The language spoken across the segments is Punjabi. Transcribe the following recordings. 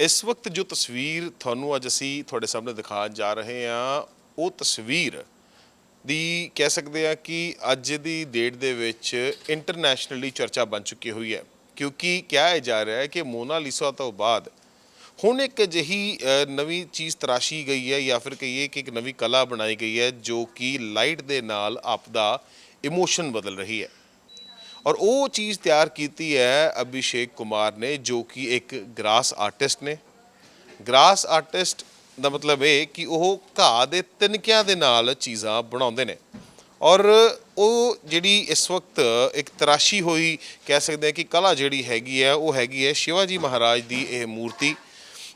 ਇਸ ਵਕਤ ਜੋ ਤਸਵੀਰ ਤੁਹਾਨੂੰ ਅੱਜ ਅਸੀਂ ਤੁਹਾਡੇ ਸਾਹਮਣੇ ਦਿਖਾਉਣ ਜਾ ਰਹੇ ਹਾਂ, ਉਹ ਤਸਵੀਰ ਦੀ ਕਹਿ ਸਕਦੇ ਆ ਕਿ ਅੱਜ ਦੀ ਡੇਟ ਦੇ ਵਿੱਚ ਇੰਟਰਨੈਸ਼ਨਲੀ ਚਰਚਾ ਬਣ ਚੁੱਕੀ ਹੋਈ ਹੈ। ਕਿਉਂਕਿ ਕਿਹਾ ਜਾ ਰਿਹਾ ਹੈ ਕਿ ਮੋਨਾਲੀਸਾ ਤੋਂ ਬਾਅਦ ਹੁਣ ਇੱਕ ਅਜਿਹੀ ਨਵੀਂ ਚੀਜ਼ ਤਰਾਸ਼ੀ ਗਈ ਹੈ ਜਾਂ ਫਿਰ ਕਹੀਏ ਕਿ ਇੱਕ ਨਵੀਂ ਕਲਾ ਬਣਾਈ ਗਈ ਹੈ ਜੋ ਕਿ ਲਾਈਟ ਦੇ ਨਾਲ ਆਪਦਾ ਇਮੋਸ਼ਨ ਬਦਲ ਰਹੀ ਹੈ। ਔਰ ਉਹ ਚੀਜ਼ ਤਿਆਰ ਕੀਤੀ ਹੈ ਅਭਿਸ਼ੇਕ ਕੁਮਾਰ ਨੇ, ਜੋ ਕਿ ਇੱਕ ਗ੍ਰਾਸ ਆਰਟਿਸਟ ਨੇ। ਗ੍ਰਾਸ ਆਰਟਿਸਟ ਦਾ ਮਤਲਬ ਇਹ ਕਿ ਉਹ ਘਾਹ ਦੇ ਤਿਨਕਿਆਂ ਦੇ ਨਾਲ ਚੀਜ਼ਾਂ ਬਣਾਉਂਦੇ ਨੇ। ਔਰ ਉਹ ਜਿਹੜੀ ਇਸ ਵਕਤ ਇੱਕ ਤਰਾਸ਼ੀ ਹੋਈ ਕਹਿ ਸਕਦੇ ਹਾਂ ਕਿ ਕਲਾ ਜਿਹੜੀ ਹੈਗੀ ਹੈ, ਉਹ ਹੈਗੀ ਹੈ ਸ਼ਿਵਾਜੀ ਮਹਾਰਾਜ ਦੀ ਇਹ ਮੂਰਤੀ।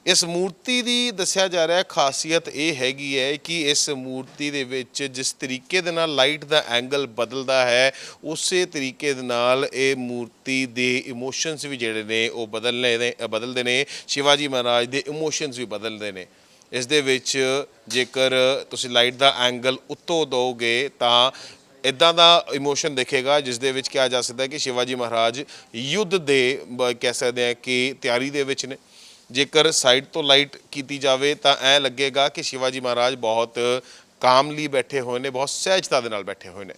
ਇਸ ਮੂਰਤੀ ਦੀ ਦੱਸਿਆ ਜਾ ਰਿਹਾ ਖਾਸੀਅਤ ਇਹ ਹੈਗੀ ਹੈ ਕਿ ਇਸ ਮੂਰਤੀ ਦੇ ਵਿੱਚ ਜਿਸ ਤਰੀਕੇ ਦੇ ਨਾਲ ਲਾਈਟ ਦਾ ਐਂਗਲ ਬਦਲਦਾ ਹੈ, ਉਸੇ ਤਰੀਕੇ ਦੇ ਨਾਲ ਇਹ ਮੂਰਤੀ ਦੇ ਇਮੋਸ਼ਨਸ ਵੀ ਜਿਹੜੇ ਨੇ ਉਹ ਬਦਲਨੇ ਨੇ ਬਦਲਦੇ ਨੇ। ਸ਼ਿਵਾਜੀ ਮਹਾਰਾਜ ਦੇ ਇਮੋਸ਼ਨਸ ਵੀ ਬਦਲਦੇ ਨੇ। ਇਸ ਦੇ ਵਿੱਚ ਜੇਕਰ ਤੁਸੀਂ ਲਾਈਟ ਦਾ ਐਂਗਲ ਉੱਤੋਂ ਦੋਗੇ ਤਾਂ ਇਦਾਂ ਦਾ ਇਮੋਸ਼ਨ ਦੇਖੇਗਾ, ਜਿਸ ਦੇ ਵਿੱਚ ਕਿਹਾ ਜਾ ਸਕਦਾ ਹੈ ਕਿ ਸ਼ਿਵਾਜੀ ਮਹਾਰਾਜ ਯੁੱਧ ਦੇ, ਬ- ਕਹਿ ਸਕਦੇ ਹਾਂ ਕਿ ਤਿਆਰੀ ਦੇ ਵਿੱਚ ਨੇ। ਜੇਕਰ ਸਾਈਡ ਤੋਂ ਲਾਈਟ ਕੀਤੀ ਜਾਵੇ ਤਾਂ ਐ ਲੱਗੇਗਾ ਕਿ ਸ਼ਿਵਾਜੀ ਮਹਾਰਾਜ ਬਹੁਤ ਕਾਮਲੀ ਬੈਠੇ ਹੋਏ ਨੇ, ਬਹੁਤ ਸਹਿਜਤਾ ਦੇ ਨਾਲ ਬੈਠੇ ਹੋਏ ਨੇ।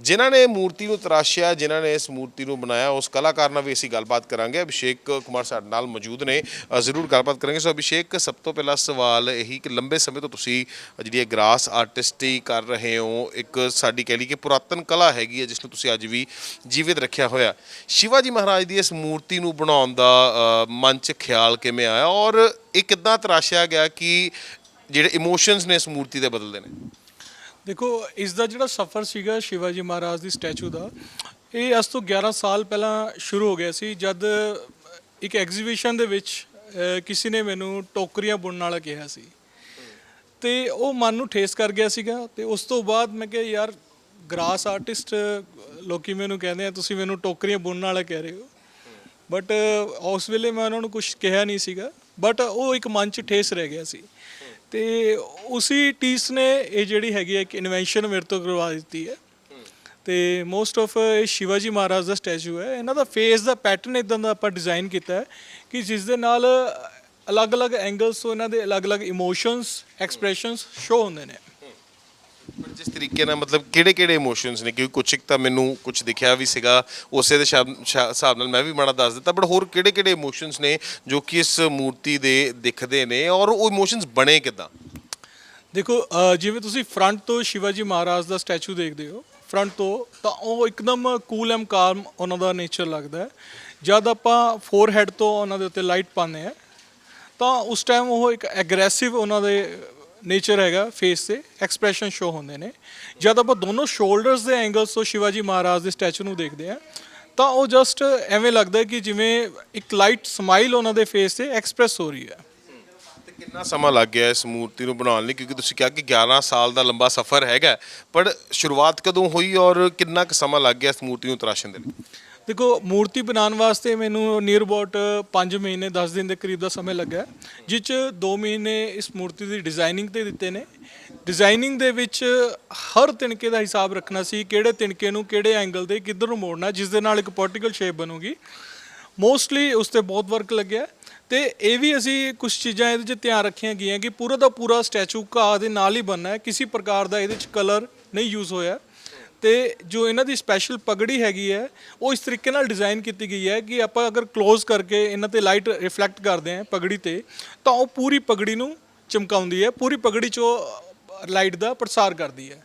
ਜਿਨ੍ਹਾਂ ਨੇ ਮੂਰਤੀ ਨੂੰ ਤਰਾਸ਼ਿਆ ਜਿਨ੍ਹਾਂ ਨੇ ਇਸ ਮੂਰਤੀ ਨੂੰ ਬਣਾਇਆ ਉਸ ਕਲਾਕਾਰ ਨਾਲ ਵੀ ਅਸੀਂ ਗੱਲਬਾਤ ਕਰਾਂਗੇ। ਅਭਿਸ਼ੇਕ ਕੁਮਾਰ ਸਾਡੇ ਨਾਲ ਮੌਜੂਦ ਨੇ। ਅ, ਜ਼ਰੂਰ ਗੱਲਬਾਤ ਕਰਾਂਗੇ। ਸੋ ਅਭਿਸ਼ੇਕ ਸਭ ਤੋਂ ਪਹਿਲਾ ਸਵਾਲ ਇਹੀ ਕਿ ਲੰਬੇ ਸਮੇਂ ਤੋਂ ਤੁਸੀਂ ਜਿਹੜੀ ਇਹ ਗ੍ਰਾਸ ਆਰਟਿਸਟੀ ਕਰ ਰਹੇ ਹੋ ਇੱਕ ਸਾਡੀ ਕਹਿ ਲਈ ਕਿ ਪੁਰਾਤਨ ਕਲਾ ਹੈਗੀ ਹੈ ਜਿਸ ਨੂੰ ਤੁਸੀਂ ਅੱਜ ਵੀ ਜੀਵਿਤ ਰੱਖਿਆ ਹੋਇਆ। ਸ਼ਿਵਾਜੀ ਮਹਾਰਾਜ ਦੀ ਇਸ ਮੂਰਤੀ ਨੂੰ ਬਣਾਉਣ ਦਾ ਅ, ਮਨ 'ਚ ਖਿਆਲ ਕਿਵੇਂ ਆਇਆ? ਔਰ ਇਹ ਕਿੱਦਾਂ ਤਰਾਸ਼ਿਆ ਗਿਆ ਕਿ ਜਿਹੜੇ ਇਮੋਸ਼ਨਸ ਨੇ ਇਸ ਮੂਰਤੀ ਦੇ ਬਦਲਦੇ ਨੇ? ਦੇਖੋ ਇਸ ਦਾ ਜਿਹੜਾ ਸਫ਼ਰ ਸੀਗਾ ਸ਼ਿਵਾਜੀ ਮਹਾਰਾਜ ਦੀ ਸਟੈਚੂ ਦਾ, ਇਹ ਅੱਜ ਤੋਂ 11 ਸਾਲ ਪਹਿਲਾਂ ਸ਼ੁਰੂ ਹੋ ਗਿਆ ਸੀ, ਜਦ ਇੱਕ ਐਗਜ਼ੀਬਿਸ਼ਨ ਦੇ ਵਿੱਚ ਕਿਸੇ ਨੇ ਮੈਨੂੰ ਟੋਕਰੀਆਂ ਬੁਣਨ ਵਾਲਾ ਕਿਹਾ ਸੀ। ਤੇ ਉਹ ਮਨ ਨੂੰ ਠੇਸ ਕਰ ਗਿਆ ਸੀਗਾ ਤੇ ਉਸ ਤੋਂ ਬਾਅਦ ਮੈਂ ਕਿਹਾ, ਯਾਰ, ਗ੍ਰਾਸ ਆਰਟਿਸਟ, ਲੋਕੀ ਮੈਨੂੰ ਕਹਿੰਦੇ ਆ, ਤੁਸੀਂ ਮੈਨੂੰ ਟੋਕਰੀਆਂ ਬੁਣਨ ਵਾਲਾ ਕਹਿ ਰਹੇ ਹੋ। ਬਟ ਉਸ ਵੇਲੇ ਮੈਂ ਉਹਨਾਂ ਨੂੰ ਕੁਝ ਕਿਹਾ ਨਹੀਂ ਸੀਗਾ ਬਟ ਉਹ ਇੱਕ ਮਨ 'ਚ ਠੇਸ ਰਹਿ ਗਿਆ ਸੀ। ਤੇ ਉਸੀ ਟੀਸ ਨੇ ਇਹ ਜਿਹੜੀ ਹੈਗੀ ਹੈ ਇੱਕ ਇਨਵੈਂਸ਼ਨ ਮੇਰੇ ਤੋਂ ਕਰਵਾ ਦਿੱਤੀ ਹੈ। ਤੇ ਮੋਸਟ ਆਫ ਇਹ ਸ਼ਿਵਾਜੀ ਮਹਾਰਾਜ ਦਾ ਸਟੈਚੂ ਹੈ। ਇਹਨਾਂ ਦਾ ਫੇਸ ਦਾ ਪੈਟਰਨ ਇਦਾਂ ਦਾ ਆਪਾਂ ਡਿਜ਼ਾਈਨ ਕੀਤਾ ਹੈ ਕਿ ਜਿਸ ਦੇ ਨਾਲ ਅਲੱਗ-ਅਲੱਗ ਐਂਗਲਸ ਤੋਂ ਇਹਨਾਂ ਦੇ ਅਲੱਗ-ਅਲੱਗ ਇਮੋਸ਼ਨਸ ਐਕਸਪ੍ਰੈਸ਼ਨਸ ਸ਼ੋ ਹੁੰਦੇ ਨੇ। ਪਰ ਜਿਸ ਤਰੀਕੇ ਨਾਲ ਮਤਲਬ ਕਿਹੜੇ ਕਿਹੜੇ ਇਮੋਸ਼ਨਸ ਨੇ ਕਿਉਂਕਿ ਕੁਛ ਇੱਕ ਤਾਂ ਮੈਨੂੰ ਕੁਝ ਦਿਖਿਆ ਵੀ ਸੀਗਾ ਉਸੇ ਦੇ ਸ਼ਬ ਸ਼ਾ- ਹਿਸਾਬ ਨਾਲ ਮੈਂ ਵੀ ਮਾੜਾ ਦੱਸ ਦਿੱਤਾ ਬਟ ਹੋਰ ਕਿਹੜੇ ਕਿਹੜੇ ਇਮੋਸ਼ਨਸ ਨੇ ਜੋ ਕਿ ਇਸ ਮੂਰਤੀ ਦੇ ਦਿਖਦੇ ਨੇ ਔਰ ਉਹ ਇਮੋਸ਼ਨਸ ਬਣੇ ਕਿਦਾਂ? ਦੇਖੋ ਅ, ਜਿਵੇਂ ਤੁਸੀਂ ਫਰੰਟ ਤੋਂ ਸ਼ਿਵਾਜੀ ਮਹਾਰਾਜ ਦਾ ਸਟੈਚੂ ਦੇਖਦੇ ਹੋ ਫਰੰਟ ਤੋਂ ਤਾਂ ਉਹ ਇੱਕਦਮ ਕੂਲ ਐਂਡ ਕਾਲਮ ਉਹਨਾਂ ਦਾ ਨੇਚਰ ਲੱਗਦਾ ਹੈ। ਜਦ ਆਪਾਂ ਫੋਰਹੈਡ ਤੋਂ ਉਹਨਾਂ ਦੇ ਉੱਤੇ ਲਾਈਟ ਪਾਉਂਦੇ ਆ ਤਾਂ ਉਸ ਟਾਈਮ ਉਹ ਇੱਕ ਐਗਰੈਸਿਵ ਉਹਨਾਂ ਦੇ ਨੇਚਰ ਹੈਗਾ ਫੇਸ ਤੇ ਐਕਸਪ੍ਰੈਸ਼ਨ ਸ਼ੋ ਹੁੰਦੇ ਨੇ। ਜਦ ਆਪਾਂ ਦੋਨੋਂ ਸ਼ੋਲਡਰਸ ਦੇ ਐਂਗਲਸ ਤੋਂ ਸ਼ਿਵਾਜੀ ਮਹਾਰਾਜ ਦੇ ਸਟੈਚੂ ਨੂੰ ਦੇਖਦੇ ਆ ਤਾਂ ਉਹ ਜਸਟ ਐਵੇਂ ਲੱਗਦਾ ਕਿ ਜਿਵੇਂ ਇੱਕ ਲਾਈਟ ਸਮਾਈਲ ਉਹਨਾਂ ਦੇ ਫੇਸ ਤੇ ਐਕਸਪ੍ਰੈਸ ਹੋ ਰਹੀ ਹੈ। ਤੇ ਕਿੰਨਾ ਸਮਾਂ ਲੱਗ ਗਿਆ ਇਸ ਮੂਰਤੀ ਨੂੰ ਬਣਾਉਣ ਲਈ? ਕਿਉਂਕਿ ਤੁਸੀਂ ਕਿਹਾ ਕਿ 11 ਸਾਲ ਦਾ ਲੰਬਾ ਸਫ਼ਰ ਹੈਗਾ, ਪਰ ਸ਼ੁਰੂਆਤ ਕਦੋਂ ਹੋਈ ਔਰ ਕਿੰਨਾ ਕੁ ਸਮਾਂ ਲੱਗ ਗਿਆ ਇਸ ਮੂਰਤੀ ਨੂੰ ਤਰਾਸ਼ਣ ਦੇ ਲਈ? ਦੇਖੋ, ਮੂਰਤੀ ਬਣਾਉਣ ਵਾਸਤੇ ਮੈਨੂੰ ਨੀਅਰ ਅਬਾਊਟ 5 ਮਹੀਨੇ 10 ਦਿਨ ਦੇ ਕਰੀਬ ਦਾ ਸਮੇਂ ਲੱਗਾ ਜਿਸ ਚ 2 ਮਹੀਨੇ ਇਸ ਮੂਰਤੀ ਦੀ ਡਿਜ਼ਾਈਨਿੰਗ ਤੇ ਦਿੱਤੇ ਨੇ। ਡਿਜ਼ਾਈਨਿੰਗ ਦੇ ਵਿੱਚ ਹਰ ਤਿਣਕੇ ਦਾ ਹਿਸਾਬ ਰੱਖਣਾ ਸੀ, ਕਿਹੜੇ ਤਿਣਕੇ ਨੂੰ ਕਿਹੜੇ ਐਂਗਲ ਤੇ ਕਿੱਧਰ ਨੂੰ ਮੋੜਨਾ, ਜਿਸ ਦੇ ਨਾਲ ਇੱਕ ਪਾਰਟੀਕਲ ਸ਼ੇਪ ਬਣੂਗੀ। ਮੋਸਟਲੀ ਉਸ ਤੇ ਬਹੁਤ ਵਰਕ ਲੱਗਿਆ ਤੇ ਇਹ ਵੀ ਅਸੀਂ ਕੁਝ ਚੀਜ਼ਾਂ ਇਹਦੇ 'ਚ ਧਿਆਨ ਰੱਖੀਆਂ ਗਈਆਂ ਕਿ ਪੂਰਾ ਦਾ ਪੂਰਾ ਸਟੈਚੂ ਘਾਹ ਦੇ ਨਾਲ ਹੀ ਬਣਨਾ ਹੈ, ਕਿਸੇ ਪ੍ਰਕਾਰ ਦਾ ਇਹਦੇ 'ਚ ਕਲਰ ਨਹੀਂ ਯੂਜ਼ ਹੋਇਆ। ਤੇ ਜੋ ਇਹਨਾਂ ਦੀ ਸਪੈਸ਼ਲ ਪਗੜੀ ਹੈਗੀ ਹੈ, ਉਹ ਇਸ ਤਰੀਕੇ ਨਾਲ ਡਿਜ਼ਾਈਨ ਕੀਤੀ ਗਈ ਹੈ ਕਿ ਆਪਾਂ ਅਗਰ ক্লোਜ਼ ਕਰਕੇ ਇਹਨਾਂ ਤੇ ਲਾਈਟ ਰਿਫਲੈਕਟ ਕਰਦੇ ਹਾਂ ਪਗੜੀ ਤੇ, ਤਾਂ ਉਹ ਪੂਰੀ ਪਗੜੀ ਨੂੰ ਚਮਕਾਉਂਦੀ ਹੈ, ਪੂਰੀ ਪਗੜੀ 'ਚੋਂ ਲਾਈਟ ਦਾ ਪ੍ਰਸਾਰ ਕਰਦੀ ਹੈ।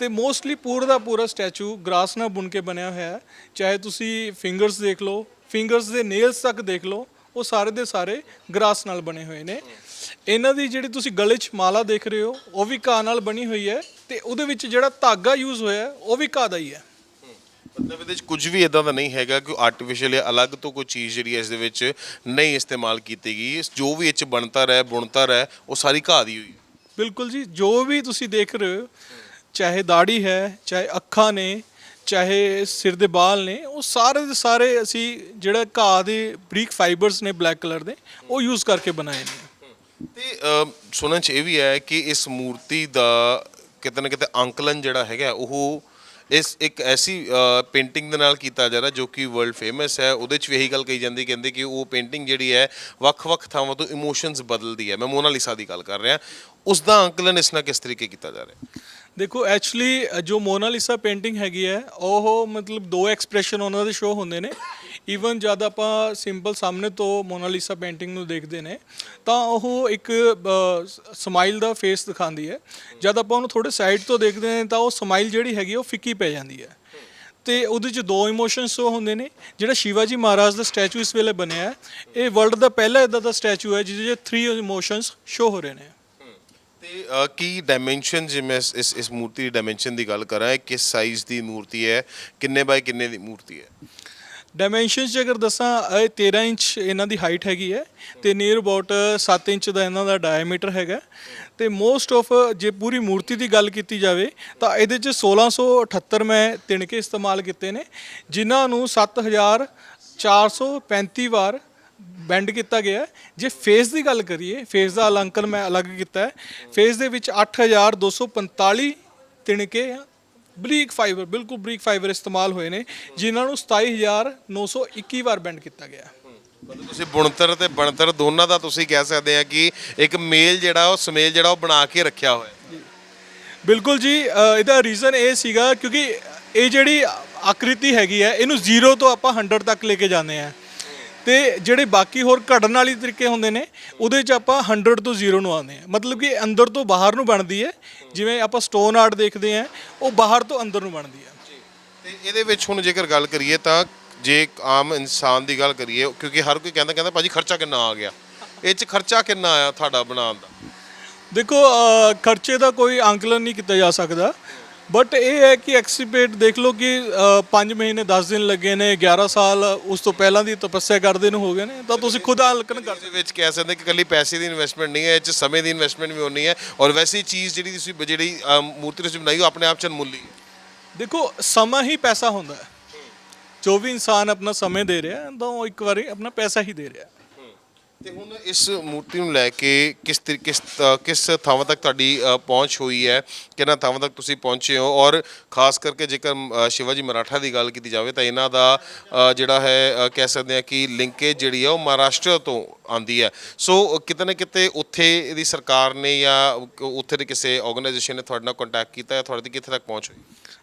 ਤੇ ਮੋਸਟਲੀ ਪੂਰਾ ਦਾ ਪੂਰਾ ਸਟੈਚੂ ਗ੍ਰਾਸ ਨਾਲ ਬੁਣ ਕੇ ਬਣਿਆ ਹੋਇਆ ਹੈ, ਚਾਹੇ ਤੁਸੀਂ ਫਿੰਗਰਸ ਦੇਖ ਲਓ ਫਿੰਗਰਸ ਦੇ ਨੇਲਸ ਤੱਕ ਦੇਖ ਲਓ, ਉਹ ਸਾਰੇ ਦੇ ਸਾਰੇ ਗ੍ਰਾਸ ਨਾਲ ਬਣੇ ਹੋਏ ਨੇ। ਇਹਨਾਂ ਦੀ ਜਿਹੜੀ ਤੁਸੀਂ ਗਲੇ 'ਚ ਮਾਲਾ ਦੇਖ ਰਹੇ ਹੋ ਉਹ ਵੀ ਘਾਹ ਨਾਲ ਬਣੀ ਹੋਈ ਹੈ ਤੇ ਉਹਦੇ ਵਿੱਚ ਜਿਹੜਾ ਧਾਗਾ ਯੂਜ਼ ਹੋਇਆ ਉਹ ਵੀ ਘਾਹ ਦਾ ਹੀ ਹੈ। ਮਤਲਬ ਇਹਦੇ ਵਿੱਚ ਕੁਝ ਵੀ ਇਦਾਂ ਦਾ ਨਹੀਂ ਹੈਗਾ ਕਿ ਆਰਟੀਫੀਸ਼ੀਅਲ ਜਾਂ ਅਲੱਗ ਤੋਂ ਕੋਈ ਚੀਜ਼ ਜਿਹੜੀ ਹੈ ਇਸ ਦੇ ਵਿੱਚ ਨਹੀਂ ਇਸਤੇਮਾਲ ਕੀਤੀ ਗਈ। ਜੋ ਵੀ ਇਹ ਚ ਬਣਤਾ ਰਹਿ ਬੁਣਤਾ ਰਹਿ ਉਹ ਸਾਰੀ ਘਾਹ ਦੀ ਹੋਈ ਬਿਲਕੁਲ ਜੀ ਜੋ ਵੀ ਤੁਸੀਂ ਦੇਖ ਰਹੇ ਹੋ ਚਾਹੇ ਦਾੜੀ ਹੈ ਚਾਹੇ ਅੱਖਾਂ ਨੇ ਚਾਹੇ ਸਿਰ ਦੇ ਵਾਲ ਨੇ ਉਹ ਸਾਰੇ ਦੇ ਸਾਰੇ ਅਸੀਂ ਜਿਹੜਾ ਘਾਹ ਦੇ ਬਰੀਕ ਫਾਈਬਰਸ ਨੇ ਬਲੈਕ ਕਲਰ ਦੇ ਉਹ ਯੂਜ਼ ਕਰਕੇ ਬਣਾਏ ਨੇ। ਤੇ ਅ, ਸੁਣਨ ਚ ਇਹ ਵੀ ਹੈ ਕਿ ਇਸ ਮੂਰਤੀ ਦਾ ਕਿਤੇ ਨਾ ਕਿਤੇ ਅੰਕਲਨ ਜਿਹੜਾ ਹੈਗਾ ਉਹ ਇਸ ਇੱਕ ਐਸੀ ਪੇਂਟਿੰਗ ਦੇ ਨਾਲ ਕੀਤਾ ਜਾ ਰਿਹਾ ਜੋ ਕਿ ਵਰਲਡ ਫੇਮਸ ਹੈ। ਉਹਦੇ ਚ ਵੀ ਇਹੀ ਗੱਲ ਕਹੀ ਜਾਂਦੀ ਕਹਿੰਦੇ ਕਿ ਉਹ ਪੇਂਟਿੰਗ ਜਿਹੜੀ ਹੈ ਵੱਖ-ਵੱਖ ਥਾਵਾਂ ਤੋਂ ਇਮੋਸ਼ਨਸ ਬਦਲਦੀ ਹੈ। ਮੈਂ ਮੋਨਾਲਿਸਾ ਦੀ ਗੱਲ ਕਰ ਰਿਹਾ। ਉਸ ਦਾ ਅੰਕਲਨ ਇਸ ਨਾਲ ਕਿਸ ਤਰੀਕੇ ਕੀਤਾ ਜਾ ਰਿਹਾ? ਦੇਖੋ ਐਕਚੁਅਲੀ ਜੋ ਮੋਨਾਲਿਸਾ ਪੇਂਟਿੰਗ ਹੈਗੀ ਹੈ ਉਹ ਮਤਲਬ ਦੋ ਐਕਸਪ੍ਰੈਸ਼ਨ ਉਹਨਾਂ ਦੇ ਸ਼ੋ ਹੁੰਦੇ ਨੇ। ਈਵਨ ਜਦ ਆਪਾਂ ਸਿੰਪਲ ਸਾਹਮਣੇ ਤੋਂ ਮੋਨਾਲੀਸਾ ਪੇਂਟਿੰਗ ਨੂੰ ਦੇਖਦੇ ਨੇ, ਤਾਂ ਉਹ ਇੱਕ ਸਮਾਈਲ ਦਾ ਫੇਸ ਦਿਖਾਉਂਦੀ ਹੈ। ਜਦ ਆਪਾਂ ਉਹਨੂੰ ਥੋੜੇ ਸਾਈਡ ਤੋਂ ਦੇਖਦੇ ਨੇ, ਤਾਂ ਉਹ ਸਮਾਈਲ ਜਿਹੜੀ ਹੈਗੀ ਉਹ ਫਿੱਕੀ ਪੈ ਜਾਂਦੀ ਹੈ। ਤੇ ਉਹਦੇ ਚ ਦੋ ਇਮੋਸ਼ਨਸ ਸ਼ੋ ਹੁੰਦੇ ਨੇ, ਜਿਹੜਾ ਸ਼ਿਵਾਜੀ ਮਹਾਰਾਜ ਦਾ ਸਟੈਚੂ ਇਸ ਵੇਲੇ ਬਣਿਆ ਹੈ, ਇਹ ਵਰਲਡ ਦਾ ਪਹਿਲਾ ਇਦਾਂ ਦਾ ਸਟੈਚੂ ਹੈ, ਜਿਹਦੇ ਚ 3 ਇਮੋਸ਼ਨਸ ਸ਼ੋ ਹੋ ਰਹੇ ਨੇ। ਤੇ ਕੀ ਡਾਈਮੈਂਸ਼ਨ ਜੇ ਮੈਂ ਇਸ ਇਸ ਮੂਰਤੀ ਦੀ ਡਾਈਮੈਂਸ਼ਨ ਦੀ ਗੱਲ ਕਰਾਂ ਕਿਸ ਸਾਈਜ਼ ਦੀ ਮੂਰਤੀ ਹੈ, ਕਿੰਨੇ ਬਾਏ ਕਿੰਨੇ ਦੀ ਮੂਰਤੀ ਹੈ? ਡਾਈਮੈਂਸ਼ਨਸ ਜੇ ਅਗਰ ਦੱਸਾਂ, ਇਹ 13 ਇੰਚ ਇਹਨਾਂ ਦੀ ਹਾਈਟ ਹੈਗੀ ਹੈ ਤੇ ਨੀਅਰ ਅਬਾਊਟ 7 ਇੰਚ ਦਾ ਇਹਨਾਂ ਦਾ ਡਾਇਮੀਟਰ ਹੈਗਾ। ਤੇ ਮੋਸਟ ਆਫ ਜੇ ਪੂਰੀ ਮੂਰਤੀ ਦੀ ਗੱਲ ਕੀਤੀ ਜਾਵੇ, ਤਾਂ ਇਹਦੇ ਚ 1678 ਮੈਂ ਤਿਣਕੇ ਇਸਤੇਮਾਲ ਕੀਤੇ ਨੇ, ਜਿਨ੍ਹਾਂ ਨੂੰ 7435 ਵਾਰ ਬੈਂਡ ਕੀਤਾ ਗਿਆ ਜੇ ਫੇਸ ਦੀ ਗੱਲ ਕਰੀਏ ਫੇਸ ਦਾ ਅਲੰਕਨ ਮੈਂ ਅਲੱਗ ਕੀਤਾ ਹੈ। ਫੇਸ ਦੇ ਵਿੱਚ 8245 ਤਿਣਕੇ ਬਰੀਕ ਫਾਈਬਰ ਬਿਲਕੁਲ ਬਰੀਕ ਫਾਈਬਰ ਇਸਤੇਮਾਲ ਹੋਏ ਨੇ ਜਿਨ੍ਹਾਂ ਨੂੰ 27921 ਵਾਰ ਬੈਂਡ ਕੀਤਾ ਗਿਆ। ਮਤਲਬ ਤੁਸੀਂ ਬੁਣਤਰ ਤੇ ਬਣਤਰ ਦੋਨਾਂ ਦਾ ਤੁਸੀਂ ਕਹਿ ਸਕਦੇ ਆ ਕਿ ਇੱਕ ਮੇਲ ਜਿਹੜਾ ਉਹ ਸਮੇਲ ਜਿਹੜਾ ਉਹ ਬਣਾ ਕੇ ਰੱਖਿਆ ਹੋਇਆ। ਹੈ ਬਿਲਕੁਲ ਜੀ ਅ, ਇਹਦਾ ਰੀਜ਼ਨ ਇਹ ਸੀਗਾ ਕਿਉਂਕਿ ਇਹ ਜਿਹੜੀ ਆਕ੍ਰਿਤੀ ਹੈਗੀ ਹੈ ਇਹਨੂੰ 0 ਤੋਂ ਆਪਾਂ 100 ਤੱਕ ਲੈ ਕੇ ਜਾਂਦੇ ਆ। ਤੇ ਜਿਹੜੇ ਬਾਕੀ ਹੋਰ ਘੜਨ ਵਾਲੀ ਤਰੀਕੇ ਹੁੰਦੇ ਨੇ ਉਹਦੇ 'ਚ ਆਪਾਂ 100 ਤੋਂ 0 ਨੂੰ ਆਉਂਦੇ ਆ ਮਤਲਬ ਕਿ ਅੰਦਰ ਤੋਂ ਬਾਹਰ ਨੂੰ ਬਣਦੀ ਹੈ ਜਿਵੇਂ ਆਪਾਂ ਸਟੋਨ ਆਰਟ ਦੇਖਦੇ ਆ ਉਹ ਬਾਹਰ ਤੋਂ ਅੰਦਰ ਨੂੰ ਬਣਦੀ ਹੈ। ਤੇ ਇਹਦੇ ਵਿੱਚ ਹੁਣ ਜੇਕਰ ਗੱਲ ਕਰੀਏ ਤਾਂ ਜੇ ਆਮ ਇਨਸਾਨ ਦੀ ਗੱਲ ਕਰੀਏ ਕਿਉਂਕਿ ਹਰ ਕੋਈ ਕਹਿੰਦਾ ਕਹਿੰਦਾ ਭਾਜੀ ਖਰਚਾ ਕਿੰਨਾ ਆ ਗਿਆ? ਇਹ ਚ ਖਰਚਾ ਕਿੰਨਾ ਆਇਆ ਤੁਹਾਡਾ ਬਣਾਉਣ ਦਾ? ਦੇਖੋ ਖਰਚੇ ਦਾ ਕੋਈ ਅੰਕਲਨ ਨਹੀਂ ਕੀਤਾ ਜਾ ਸਕਦਾ। ਬਟ ਇਹ ਹੈ ਕਿ ਐਕਸੀਪੇਟ ਦੇਖ ਲਓ ਕਿ 5 ਮਹੀਨੇ 10 ਦਿਨ ਲੱਗੇ ਨੇ 11 ਸਾਲ ਉਸ ਤੋਂ ਪਹਿਲਾਂ ਦੀ ਤਪੱਸਿਆ ਕਰਦੇ ਨੂੰ ਹੋ ਗਏ ਨੇ ਤਾਂ ਤੁਸੀਂ ਖੁਦ ਅੰਕਲਨ ਕਰ ਦੇ ਵਿੱਚ ਕਹਿ ਸਕਦੇ ਕਿ ਇਕੱਲੀ ਪੈਸੇ ਦੀ ਇਨਵੈਸਟਮੈਂਟ ਨਹੀਂ ਹੈ ਇਹ ਚ ਸਮੇਂ ਦੀ ਇਨਵੈਸਟਮੈਂਟ ਵੀ ਹੋਣੀ ਹੈ ਔਰ ਵੈਸੀ ਚੀਜ਼ ਜਿਹੜੀ ਤੁਸੀਂ ਜਿਹੜੀ ਮੂਰਤੀ ਤੁਸੀਂ ਬਣਾਈ ਉਹ ਆਪਣੇ ਆਪ ਚ ਅਨਮੁੱਲੀ ਹੈ ਦੇਖੋ ਸਮਾਂ ਹੀ ਪੈਸਾ ਹੁੰਦਾ ਹੈ ਜੋ ਵੀ ਇਨਸਾਨ ਆਪਣਾ ਸਮੇਂ ਦੇ ਰਿਹਾ ਤਾਂ ਉਹ ਇੱਕ ਵਾਰੀ ਆਪਣਾ ਪੈਸਾ ਹੀ ਦੇ ਰਿਹਾ। ਤੇ ਹੁਣ ਇਸ ਮੂਰਤੀ ਨੂੰ ਲੈ ਕੇ ਕਿਸ ਤਰੀ- ਕਿਸ ਅ, ਕਿਸ ਥਾਵਾਂ ਤੱਕ ਤੁਹਾਡੀ ਅ, ਪਹੁੰਚ ਹੋਈ ਹੈ? ਕਿਹਨਾਂ ਥਾਵਾਂ ਤੱਕ ਤੁਸੀਂ ਪਹੁੰਚੇ ਹੋ? ਔਰ ਖਾਸ ਕਰਕੇ ਜੇਕਰ ਅ, ਸ਼ਿਵਾਜੀ ਮਰਾਠਾ ਦੀ ਗੱਲ ਕੀਤੀ ਜਾਵੇ ਤਾਂ ਇਹਨਾਂ ਦਾ ਅ, ਜਿਹੜਾ ਹੈ ਅ, ਕਹਿ ਸਕਦੇ ਹਾਂ ਕਿ ਲਿੰਕੇਜ ਜਿਹੜੀ ਹੈ ਉਹ ਮਹਾਰਾਸ਼ਟਰ ਤੋਂ ਆਂਦੀ ਹੈ। ਸੋ ਕਿਤੇ ਨਾ ਕਿਤੇ ਉੱਥੇ ਦੀ ਸਰਕਾਰ ਨੇ ਜਾਂ ਉੱਥੇ ਦੇ ਕਿਸੇ ਆਰਗੇਨਾਈਜੇਸ਼ਨ ਨੇ ਤੁਹਾਡੇ ਨਾਲ ਕੰਟੈਕਟ ਕੀਤਾ ਹੈ ਤੁਹਾਡੇ ਤੱਕ ਕਿੱਥੇ ਤੱਕ ਪਹੁੰਚ ਹੋਈ?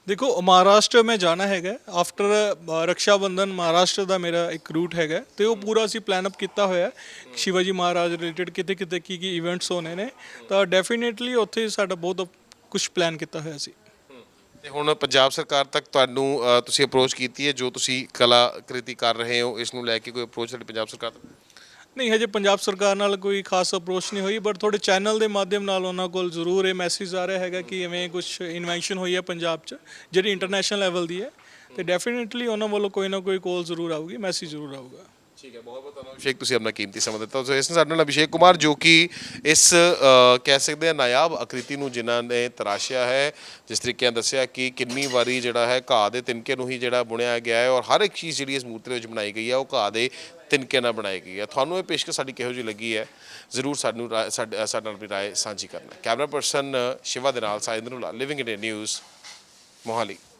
ਦੇਖੋ ਮਹਾਰਾਸ਼ਟਰ ਮੈਂ ਜਾਣਾ ਹੈਗਾ। ਆਫਟਰ ਰਕਸ਼ਾ ਬੰਧਨ ਮਹਾਰਾਸ਼ਟਰ ਦਾ ਮੇਰਾ ਇੱਕ ਰੂਟ ਹੈਗਾ। ਤੇ ਉਹ ਪੂਰਾ ਅਸੀਂ ਪਲਾਨ ਅਪ ਕੀਤਾ ਹੋਇਆ। ਸ਼ਿਵਾਜੀ ਮਹਾਰਾਜ ਰਿਲੇਟਡ ਕਿਤੇ ਕਿਤੇ ਕੀ ਕੀ ਇਵੈਂਟਸ ਹੋਣੇ ਨੇ। ਤਾਂ ਡੈਫੀਨਿਟਲੀ ਉੱਥੇ ਸਾਡਾ ਬਹੁਤ ਕੁਝ ਪਲਾਨ ਕੀਤਾ ਹੋਇਆ ਸੀ। ਤੇ ਹੁਣ ਪੰਜਾਬ ਸਰਕਾਰ ਤੱਕ ਤੁਹਾਨੂੰ ਤੁਸੀਂ ਅਪਰੋਚ ਕੀਤੀ ਹੈ ਜੋ ਤੁਸੀਂ ਕਲਾਕ੍ਰਿਤੀ ਕਰ ਰਹੇ ਹੋ ਇਸ ਨੂੰ ਲੈ ਕੇ ਕੋਈ ਅਪਰੋਚ ਤੁਹਾਡੀ ਪੰਜਾਬ ਸਰਕਾਰ ਤੱਕ? ਨਹੀਂ, ਹਜੇ ਪੰਜਾਬ ਸਰਕਾਰ ਨਾਲ ਕੋਈ ਖਾਸ ਅਪਰੋਚ ਨਹੀਂ ਹੋਈ ਬਟ ਤੁਹਾਡੇ ਚੈਨਲ ਦੇ ਮਾਧਿਅਮ ਨਾਲ ਉਹਨਾਂ ਕੋਲ ਜ਼ਰੂਰ ਇਹ ਮੈਸੇਜ ਆ ਰਿਹਾ ਹੈਗਾ ਕਿ ਐਵੇਂ ਕੁਝ ਇਨਵੈਂਸ਼ਨ ਹੋਈ ਹੈ ਪੰਜਾਬ 'ਚ, ਜਿਹੜੀ ਇੰਟਰਨੈਸ਼ਨਲ ਲੈਵਲ ਦੀ ਹੈ, ਤੇ ਡੈਫੀਨਿਟਲੀ ਉਹਨਾਂ ਵੱਲੋਂ ਕੋਈ ਨਾ ਕੋਈ ਕੋਲ ਜ਼ਰੂਰ ਆਊਗੀ ਮੈਸੇਜ ਜ਼ਰੂਰ ਆਊਗਾ। ਠੀਕ ਹੈ ਬਹੁਤ ਬਹੁਤ ਧੰਨਵਾਦ ਅਭਿਸ਼ੇਕ ਤੁਸੀਂ ਆਪਣਾ ਕੀਮਤੀ ਸਮਾਂ ਦਿੱਤਾ। ਸੋ ਇਸ ਨਾਲ ਸਾਡੇ ਨਾਲ ਅਭਿਸ਼ੇਕ ਕੁਮਾਰ ਜੋ ਕਿ ਇਸ ਅ, ਕਹਿ ਸਕਦੇ ਆ ਨਾਇਆਬ ਆਕ੍ਰਿਤੀ ਨੂੰ ਜਿਨ੍ਹਾਂ ਨੇ ਤਰਾਸ਼ਿਆ ਹੈ ਜਿਸ ਤਰੀਕੇ ਨਾਲ ਦੱਸਿਆ ਕਿ ਕਿੰਨੀ ਵਾਰੀ ਜਿਹੜਾ ਹੈ ਘਾਹ ਦੇ ਤਿਨਕੇ ਨੂੰ ਹੀ ਜਿਹੜਾ ਬੁਣਿਆ ਗਿਆ ਹੈ ਔਰ ਹਰ ਇੱਕ ਚੀਜ਼ ਜਿਹੜੀ ਇਸ ਮੂਰਤੀ ਦੇ ਵਿੱਚ ਬਣਾਈ ਗਈ ਹੈ ਉਹ ਘਾਹ ਦੇ ਤਿਨਕੇ ਨਾਲ ਬਣਾਈ ਗਈ ਹੈ। ਤੁਹਾਨੂੰ ਇਹ ਪੇਸ਼ਕਸ਼ ਸਾਡੀ ਕਿਹੋ ਜਿਹੀ ਲੱਗੀ ਹੈ ਜ਼ਰੂਰ ਸਾਨੂੰ ਰਾਏ- ਸਾਡੇ ਸਾਡੇ ਨਾਲ ਵੀ ਰਾਏ ਸਾਂਝੀ ਕਰਨਾ ਕੈਮਰਾ ਪਰਸਨ ਸ਼ਿਵਾ ਦੇ ਨਾਲ ਸਾਇੰਦਰ ਨੂੰ ਲਿਵਿੰਗ ਇੰਡੀਆ ਨਿਊਜ਼ ਮੋਹਾਲੀ।